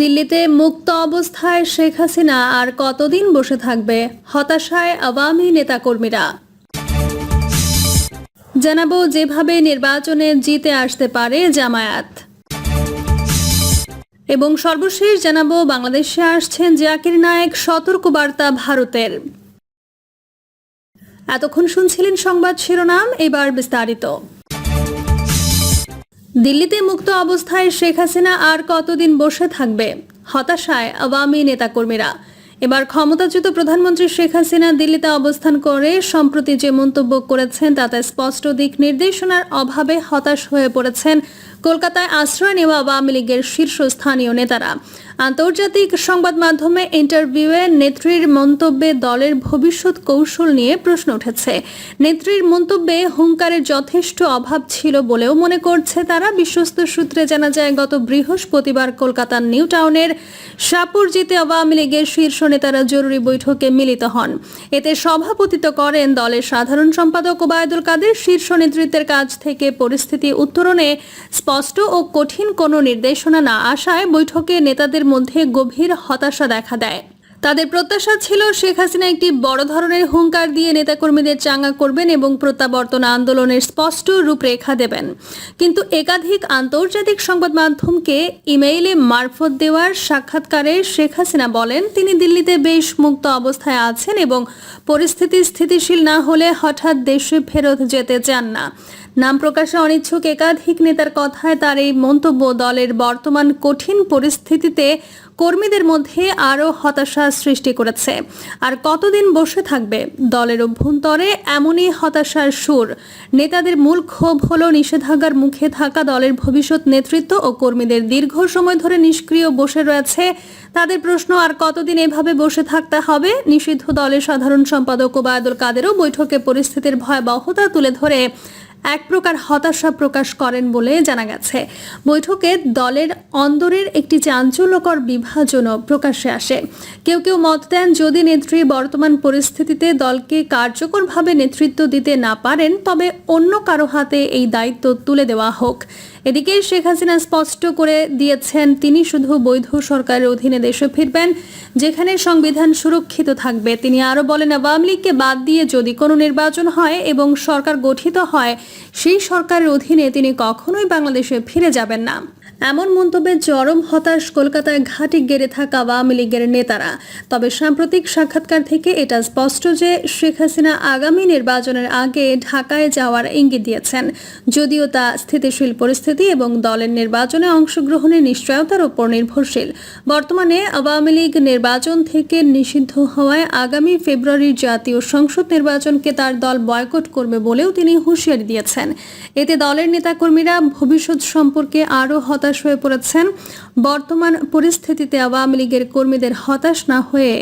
দিল্লিতে মুক্ত অবস্থায় শেখ হাসিনা আর কতদিন বসে থাকবে? হতাশায় আওয়ামী নেতাকর্মীরা। জানাব যেভাবে নির্বাচনে জিতে আসতে পারে জামায়াত। এবং সর্বশেষ জানাব বাংলাদেশে আসছেন জাকির নায়েক সতর্কবার্তা ভারতের। এতক্ষণ শুনছিলেন সংবাদ শিরোনাম, এবার বিস্তারিত। দিল্লিতে মুক্ত অবস্থায় শেখ হাসিনা আর কতদিন বসে থাকবে? হতাশায় আওয়ামী নেতাকর্মীরা। এবার ক্ষমতাচ্যুত প্রধানমন্ত্রী শেখ হাসিনা দিল্লিতে অবস্থান করে, সম্প্রতি যে মন্তব্য করেছেন তাতে স্পষ্ট দিক নির্দেশনার অভাবে হতাশ হয়ে পড়েছেন কলকাতায় আশ্রয় নেওয়া আওয়ামী লীগের শীর্ষস্থানীয় নেতারা। আন্তর্জাতিক সংবাদ মাধ্যমে ইন্টারভিউয়ে নেত্রীর মন্তব্যে দলের ভবিষ্যৎ কৌশল নিয়ে প্রশ্ন উঠেছে। নেত্রীর মন্তব্যে হুঙ্কারের যথেষ্ট অভাব ছিল বলেও মনে করছে তারা। বিশ্বস্ত সূত্রে জানা যায়, গত বৃহস্পতিবার কলকাতার নিউ টাউনের সাপুরজিতে আওয়ামী লীগের শীর্ষ নেতারা জরুরি বৈঠকে মিলিত হন। এতে সভাপতিত্ব করেন দলের সাধারণ সম্পাদক ওবায়দুল কাদের। শীর্ষ নেতৃত্বের কাছ থেকে পরিস্থিতি উত্তরণে স্পষ্ট ও কঠিন কোনো নির্দেশনা না আসায় বৈঠকে নেতাদের মধ্যে গভীর হতাশা দেখা দেয়। তাদের প্রত্যাশা ছিল শেখ হাসিনা একটি বড় ধরনের হুঙ্কার দিয়ে নেতাকর্মীদের চাঙ্গা করবেন এবং প্রত্যাবর্তন আন্দোলনের স্পষ্ট রূপরেখা দেবেন। কিন্তু একাধিক আন্তর্জাতিক সংবাদ মাধ্যমকে ইমেইলে মারফত দেওয়ার সাক্ষাৎকারে শেখ হাসিনা বলেন, তিনি দিল্লিতে বেশ মুক্ত অবস্থায় আছেন এবং পরিস্থিতি স্থিতিশীল না হলে হঠাৎ দেশে ফেরত যেতে চান না। নাম প্রকাশে অনিচ্ছুক একাধিক নেতার কথায় তার এই মন্তব্য দলের বর্তমান কঠিন পরিস্থিতিতে কর্মীদের মধ্যে আরও হতাশা সৃষ্টি করেছে। আর কতদিন বসে থাকবে দলের অভ্যন্তরে এমনই হতাশার সুর। নেতাদের মূল ক্ষোভ হল নিষেধাজ্ঞার মুখে থাকা দলের ভবিষ্যৎ নেতৃত্ব ও কর্মীদের দীর্ঘ সময় ধরে নিষ্ক্রিয় বসে রয়েছে। তাদের প্রশ্ন, আর কতদিন এভাবে বসে থাকতে হবে? নিষিদ্ধ দলের সাধারণ সম্পাদক ওবায়দুল কাদেরও বৈঠকে পরিস্থিতির ভয়াবহতা তুলে ধরে এক প্রকার হতাশা প্রকাশ করেন বলে জানা গেছে। বৈঠকে দলের অন্দরের একটি চাঞ্চল্যকর বিভাজনও প্রকাশ্যে আসে। কেউ কেউ মত দেন, যদি নেত্রী বর্তমান পরিস্থিতিতে দলকে কার্যকরভাবে নেতৃত্ব দিতে না পারেন, তবে অন্য কারও হাতে এই দায়িত্ব তুলে দেওয়া হোক। এদিকে শেখ হাসিনা স্পষ্ট করে দিয়েছেন, তিনি শুধু বৈধ সরকারের অধীনে দেশে ফিরবেন, যেখানে সংবিধান সুরক্ষিত থাকবে। তিনি আরও বলেন, আওয়ামী লীগকে বাদ দিয়ে যদি কোনো নির্বাচন হয় এবং সরকার গঠিত হয়, সেই সরকারের অধীনে তিনি কখনোই বাংলাদেশে ফিরে যাবেন না। এমন মন্তব্যে চরম হতাশ কলকাতায় ঘাটি গেড়ে থাকা আওয়ামী লীগের নেতারা। তবে সাম্প্রতিক সাক্ষাৎকার থেকে এটা স্পষ্ট যে শেখ হাসিনা আগামী নির্বাচনের আগে ঢাকায় যাওয়ার ইঙ্গিত দিয়েছেন। যদিও তা স্থিতিশীল পরিস্থিতি এবং দলের নির্বাচনে অংশগ্রহণের নিশ্চয়তার উপর নির্ভরশীল। বর্তমানে আওয়ামী লীগ নির্বাচন থেকে নিষিদ্ধ হওয়ায় আগামী ফেব্রুয়ারির জাতীয় সংসদ নির্বাচনকে তার দল বয়কট করবে বলেও তিনি হুঁশিয়ারি দিয়েছেন। এতে দলের নেতাকর্মীরা ভবিষ্যৎ সম্পর্কে আরও হতাশ হয়ে পড়েছেন। বর্তমান পরিস্থিতিতে আওয়ামী লীগের কর্মীদের হতাশ না হয়ে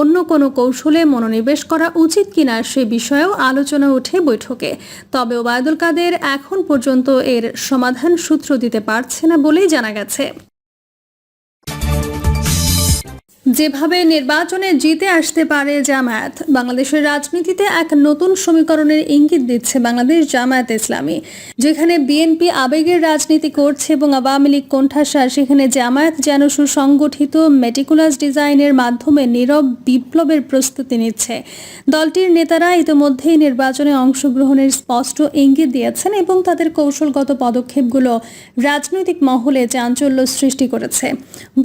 অন্য কোনো কৌশলে মনোনিবেশ করা উচিত কিনা সে বিষয়েও আলোচনা ওঠে বৈঠকে। তবে ওবায়দুল কাদের এখন পর্যন্ত এর সমাধান সূত্র দিতে পারছে না বলেই জানা গেছে। যেভাবে নির্বাচনে জিতে আসতে পারে জামায়াত, বাংলাদেশের রাজনীতিতে এক নতুন সমীকরণের ইঙ্গিত দিচ্ছে বাংলাদেশ জামায়াত ইসলামী। যেখানে বিএনপি আবেগের রাজনীতি করছে এবং আওয়ামী লীগ কোণঠাসা, সেখানে জামায়াত যেন সুসংগঠিত মেটিকুলাস ডিজাইনের মাধ্যমে নীরব বিপ্লবের প্রস্তুতি নিচ্ছে। দলটির নেতারা ইতিমধ্যেই নির্বাচনে অংশগ্রহণের স্পষ্ট ইঙ্গিত দিয়েছেন এবং তাদের কৌশলগত পদক্ষেপগুলো রাজনৈতিক মহলে চাঞ্চল্য সৃষ্টি করেছে।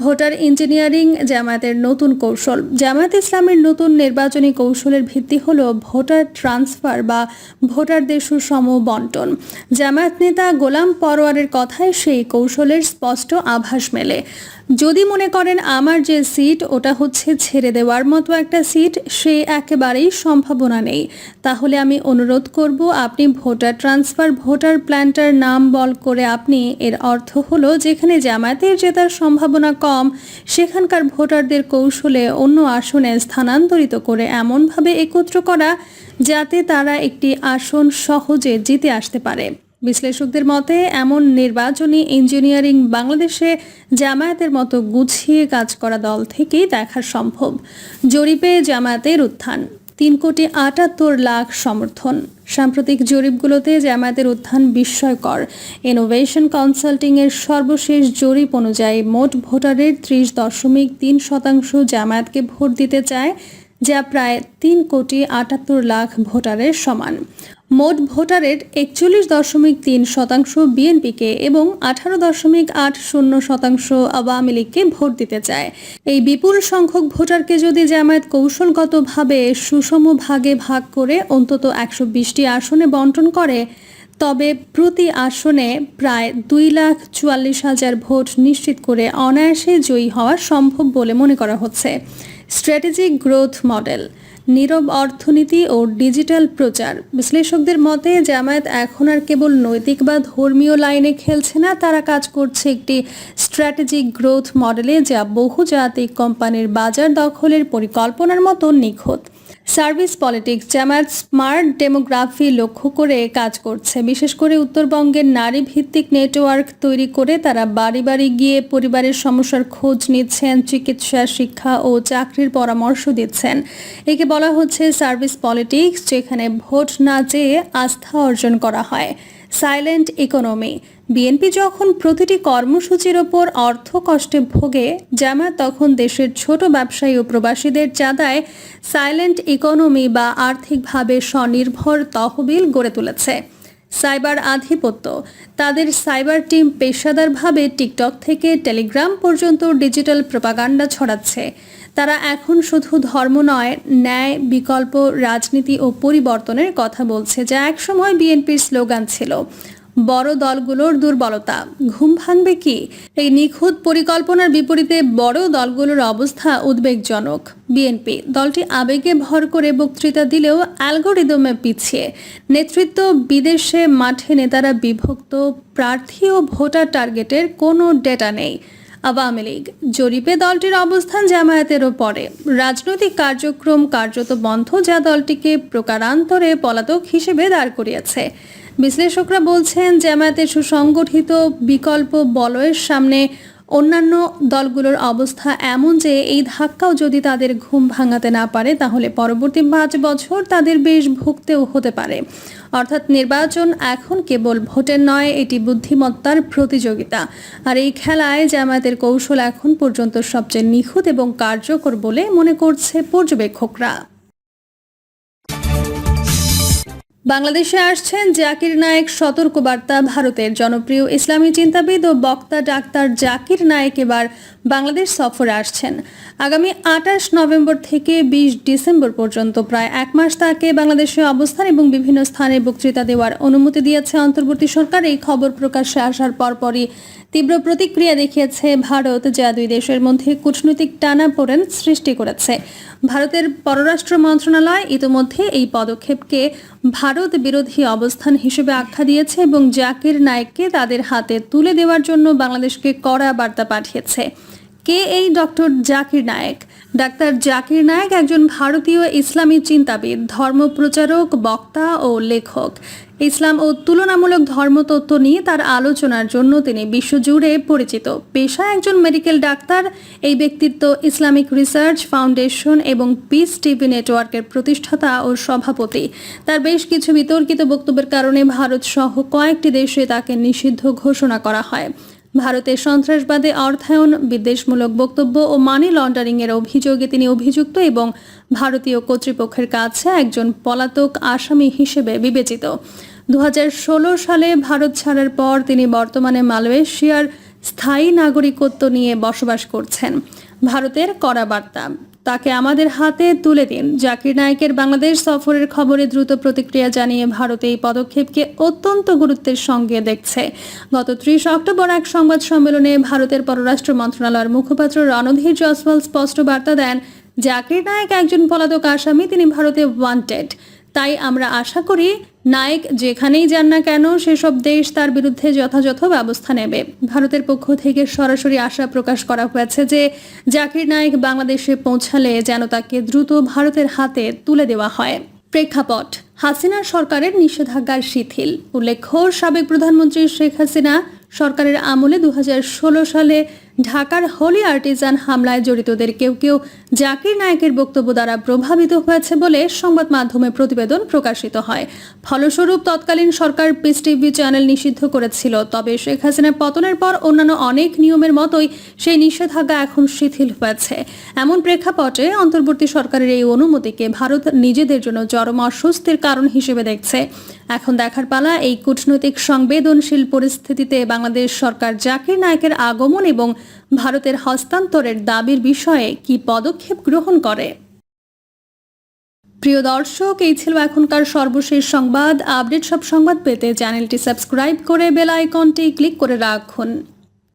ভোটার ইঞ্জিনিয়ারিং জামায়াতের নতুন কৌশল। জামায়াত ইসলামের নতুন নির্বাচনী কৌশলের ভিত্তি হল ভোটার ট্রান্সফার বা ভোটারদের সুষম বন্টন। জামায়াত নেতা গোলাম পরোয়ারের কথায় সেই কৌশলের স্পষ্ট আভাস মেলে। যদি মনে করেন আমার যে সিট ওটা হচ্ছে ছেড়ে দেওয়ার মতো একটা সিট সে একেবারেই সম্ভাবনা নেই। তাহলে আমি অনুরোধ করব, আপনি ভোটার ট্রান্সফার ভোটার প্ল্যান্টার নাম বল করে আপনি, এর অর্থ হলো যেখানে জামায়াতের জেতার সম্ভাবনা কম, সেখানকার ভোটারদের কৌশলে অন্য আসনে স্থানান্তরিত করে এমনভাবে একত্র করা, যাতে তারা একটি আসন সহজে জিতে আসতে পারে। বিশ্লেষকদের মতে, এমন নির্বাচনী ইঞ্জিনিয়ারিং বাংলাদেশে জামায়াতের মতো গুছিয়ে কাজ করা দল থেকেই দেখা সম্ভব। জরিপে জামায়াতের উত্থান, তিন কোটি আটাত্তর লাখ সমর্থন। সাম্প্রতিক জরিপগুলোতে জামায়াতের উত্থান বিস্ময়কর। ইনোভেশন কনসাল্টিং এর সর্বশেষ জরিপ অনুযায়ী মোট ভোটারের ত্রিশ দশমিক তিন শতাংশ জামায়াতকে ভোট দিতে চায়, যা প্রায় তিন কোটি আটাত্তর লাখ ভোটারের সমান। মোট ভোটারের একচল্লিশ দশমিক তিন শতাংশ বিএনপিকে এবং আঠারো দশমিক আট শূন্য শতাংশ আওয়ামী লীগকে ভোট দিতে চায়। এই বিপুল সংখ্যক ভোটারকে যদি জামায়াত কৌশলগতভাবে সুষম ভাগে ভাগ করে অন্তত একশো বিশটি আসনে বন্টন করে, তবে প্রতি আসনে প্রায় দুই লাখ চুয়াল্লিশ হাজার ভোট নিশ্চিত করে অনায়াসে জয়ী হওয়া সম্ভব বলে মনে করা হচ্ছে। স্ট্র্যাটেজিক গ্রোথ মডেল নীরব অর্থনীতি ও ডিজিটাল প্রচার। বিশ্লেষকদের মতে, জামায়াত এখন আর কেবল নৈতিক বা ধর্মীয় লাইনে খেলছে না, তারা কাজ করছে একটি স্ট্র্যাটেজিক গ্রোথ মডেলে যা বহুজাতিক কোম্পানির বাজার দখলের পরিকল্পনার মতো নিখুঁত। Service politics, Jamaat smart demography লক্ষ্য করে কাজ করছে। বিশেষ করে উত্তরবঙ্গের নারী ভিত্তিক নেটওয়ার্ক তৈরি করে তারা বাড়ি বাড়ি গিয়ে পরিবারের সমস্যার খোঁজ নিচ্ছেন, চিকিৎসা, শিক্ষা ও চাকরির পরামর্শ দিচ্ছেন। একে বলা হচ্ছে সার্ভিস পলিটিক্স, যেখানে ভোট না চেয়ে আস্থা অর্জন করা হয়। সাইলেন্ট ইকোনমি বিএনপি যখন প্রতিটি কর্মসূচির ওপর অর্থ কষ্টে ভোগে, জামায়াত তখন দেশের ছোট ব্যবসায়ী ও প্রবাসীদের চাঁদায় সাইলেন্ট ইকোনমি বা আর্থিকভাবে স্বনির্ভর তহবিল গড়ে তুলেছে। সাইবার আধিপত্য, তাদের সাইবার টিম পেশাদারভাবে টিকটক থেকে টেলিগ্রাম পর্যন্ত ডিজিটাল প্রপাগান্ডা ছড়াচ্ছে। তারা এখন শুধু ধর্ম নয়, ন্যায়, বিকল্প, রাজনীতি ও পরিবর্তনের কথা বলছে, যা একসময় বিএনপির স্লোগান ছিল। বড় দলগুলোর দুর্বলতা। ঘুম ভাঙবে কি? এই নিখুঁত পরিকল্পনার বিপরীতে বড় দলগুলোর অবস্থা উদ্বেগজনক। বিএনপি দলটি আবেগে ভর করে বক্তৃতা দিলেও অ্যালগোরিদমে পিছিয়ে। নেতৃত্ব বিদেশে মাঠে নেতারা বিভক্ত, প্রার্থী ও ভোটার টার্গেটের কোনো ডেটা নেই। আওয়ামী লীগ, জরিপে দলটির অবস্থান জামায়াতেরও পরে রাজনৈতিক কার্যক্রম কার্যত বন্ধ যা দলটিকে প্রকারান্তরে পলাতক হিসেবে দাঁড় করিয়েছে। বিশ্লেষকরা বলছেন, জামায়াতের সুসংগঠিত বিকল্প বলয়ের সামনে অন্যান্য দলগুলোর অবস্থা এমন যে এই ধাক্কাও যদি তাদের ঘুম ভাঙাতে না পারে, তাহলে পরবর্তী পাঁচ বছর তাদের বেশ ভুগতেও হতে পারে। অর্থাৎ নির্বাচন এখন কেবল ভোটের নয়, এটি বুদ্ধিমত্তার প্রতিযোগিতা। আর এই খেলায় জামায়াতের কৌশল এখন পর্যন্ত সবচেয়ে নিখুঁত এবং কার্যকর বলে মনে করছে পর্যবেক্ষকরা। বাংলাদেশে আসছেন জাকির নায়েক সতর্কবার্তা, ভারতের জনপ্রিয় ইসলামী চিন্তাবিদ ও বক্তা ডাক্তার জাকির নায়েক এবার বাংলাদেশ সফরে আসছেন। আগামী আঠাশ নভেম্বর থেকে বিশ ডিসেম্বর পর্যন্ত প্রায় এক মাস তাকে বাংলাদেশে অবস্থান এবং বিভিন্ন স্থানে বক্তৃতা দেওয়ার অনুমতি দিয়েছে অন্তর্বর্তী সরকার। এই খবর প্রকাশ্যে আসার পরপরই তীব্র প্রতিক্রিয়া দেখিয়েছে ভারত, যা দুই দেশের মধ্যে কূটনৈতিক টানাপোড়েন সৃষ্টি করেছে। ভারতের পররাষ্ট্র মন্ত্রণালয় ইতিমধ্যে এই পদক্ষেপকে ভারত বিরোধী অবস্থান হিসেবে আখ্যা দিয়েছে এবং জাকির নায়েককে তাদের হাতে তুলে দেওয়ার জন্য বাংলাদেশকে কড়া বার্তা পাঠিয়েছে। কে এই ডক্টর জাকির নায়েক? ডাক্তার জাকির নায়েক একজন ভারতীয় ইসলামী চিন্তাবিদ ধর্মপ্রচারক বক্তা ও লেখক। ইসলাম ও তুলনামূলক ধর্মতত্ত্ব নিয়ে তার আলোচনার জন্য তিনি বিশ্বজুড়ে পরিচিত। পেশায় একজন মেডিকেল ডাক্তার, এই ব্যক্তিত্ব ইসলামিক রিসার্চ ফাউন্ডেশন এবং পিস টিভি নেটওয়ার্কের প্রতিষ্ঠাতা ও সভাপতি। তার বেশ কিছু বিতর্কিত বক্তব্যের কারণে ভারত সহ কয়েকটি দেশে তাকে নিষিদ্ধ ঘোষণা করা হয়। ভারতে সন্ত্রাসবাদে অর্থায়ন, বিদ্বেষমূলক বক্তব্য ও মানি লন্ডারিংয়ের অভিযোগে তিনি অভিযুক্ত এবং ভারতীয় কর্তৃপক্ষের কাছে একজন পলাতক আসামি হিসেবে বিবেচিত। দু হাজার ষোলো সালে ভারত ছাড়ার পর তিনি বর্তমানে মালয়েশিয়ার স্থায়ী নাগরিকত্ব নিয়ে বসবাস করছেন। ভারতের কড়া বার্তা। তাকে আমাদের হাতে তুলে দিন। জাকির নায়েকের বাংলাদেশ সফরের খবরে দ্রুত প্রতিক্রিয়া জানিয়ে ভারত এই পদক্ষেপকে অত্যন্ত গুরুত্বের সঙ্গে দেখছে। গত ত্রিশ অক্টোবর এক সংবাদ সম্মেলনে ভারতের পররাষ্ট্র মন্ত্রণালয়ের মুখপাত্র রণধীর জয়সওয়াল স্পষ্ট বার্তা দেন, জাকির নায়েক একজন পলাতক আসামি, তিনি ভারতে ওয়ান্টেড তাই আমরা আশা করি নায়েক যেখানেই যান না কেন সেসব দেশ তার বিরুদ্ধে যথাযথ ব্যবস্থা নেবে। ভারতের পক্ষ থেকে সরাসরি আশা প্রকাশ করা হয়েছে যে জাকির নায়েক বাংলাদেশে পৌঁছালে যেন তাকে দ্রুত ভারতের হাতে তুলে দেওয়া হয়। প্রেক্ষাপট, হাসিনা সরকারের নিষেধাজ্ঞার শিথিল। উল্লেখ্য, সাবেক প্রধানমন্ত্রী শেখ হাসিনা সরকারের আমলে দু হাজার ষোলো সালে ঢাকার হোলি আর্টিজান হামলায় জড়িতদের কেউ কেউ জাকির নায়েকের বক্তব্য দ্বারা প্রভাবিত হয়েছে বলে সংবাদ মাধ্যমে প্রতিবেদন প্রকাশিত হয়। ফলস্বরূপ, তৎকালীন সরকার পিস টিভি চ্যানেল নিষিদ্ধ করেছিল, তবে শেখ হাসিনার পতনের পর অন্যান্য অনেক নিয়মের মতোই সেই নিষেধাজ্ঞা এখন শিথিল হয়েছে। এমন প্রেক্ষাপটে অন্তর্বর্তী সরকারের এই অনুমতিকে ভারত নিজেদের জন্য চরম অস্বস্তির কারণ হিসেবে দেখছে। এখন দেখার পালা, এই কূটনৈতিক সংবেদনশীল পরিস্থিতিতে বাংলাদেশ সরকার জাকির নায়কের আগমন এবং ভারতের হস্তান্তরের দাবির বিষয়ে কি পদক্ষেপ গ্রহণ করে? প্রিয় দর্শক, এই ছিল এখনকার সর্বশেষ সংবাদ। আপডেট সব সংবাদ পেতে চ্যানেলটি সাবস্ক্রাইব করে বেল আইকনটি ক্লিক করে রাখুন।